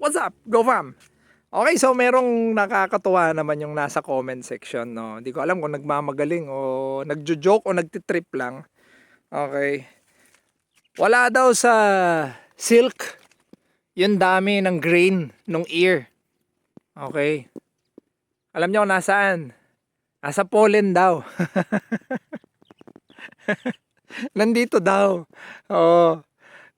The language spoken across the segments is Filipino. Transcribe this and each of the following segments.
What's up? Go fam! Okay, so merong nakakatuwa naman yung nasa comment section, no? Hindi ko alam kung nagmamagaling o nagjo-joke o nagtitrip lang. Okay. Wala daw sa silk yung dami ng grain ng ear. Okay. Alam niyo kung nasaan? Nasa pollen daw. Nandito daw. Oo.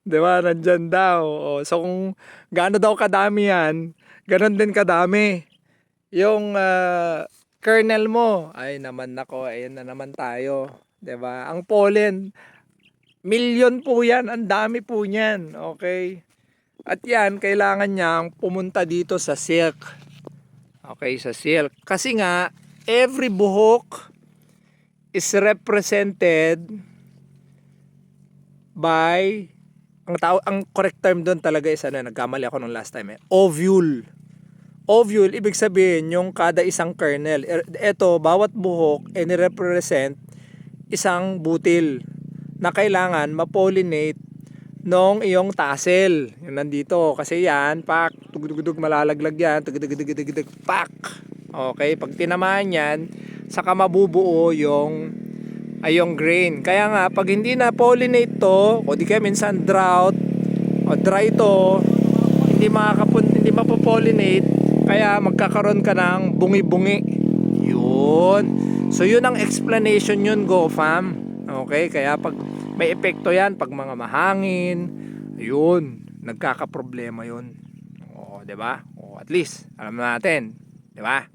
Di ba? Nandyan daw. Oo. So kung gaano daw kadami yan, ganon din kadami. Yung ah, kernel mo, ay naman nako, ayun na naman tayo. Di ba? Ang pollen, milyon po yan. Ang dami po niyan. Okay? At yan, kailangan niyang pumunta dito sa silk. Okay, sa silk. Kasi nga, every buhok is represented by ang tao ang correct term doon talaga is ano nagkamali ako nung last time eh. Ovule. Ovule ibig sabihin yung kada isang kernel. Er- eto bawat buhok eh represent isang butil na kailangan ma-pollinate nung iyong tassel. Yung nandito kasi yan pak tugdugdug malalaglag yan tugdugdugdugdug pak. Okay pag tinamaan yan saka mabubuo yung ay yung grain. Kaya nga, pag hindi na pollinate to, o di kaya minsan drought, o dry to, hindi makakapun, hindi mapopollinate, kaya magkakaroon ka ng bungi-bungi. Yun. So yun ang explanation yun, go fam. Okay, kaya pag may epekto yan, pag mga mahangin, yun, nagkakaproblema yun. O, ba? O, at least, alam natin, ba?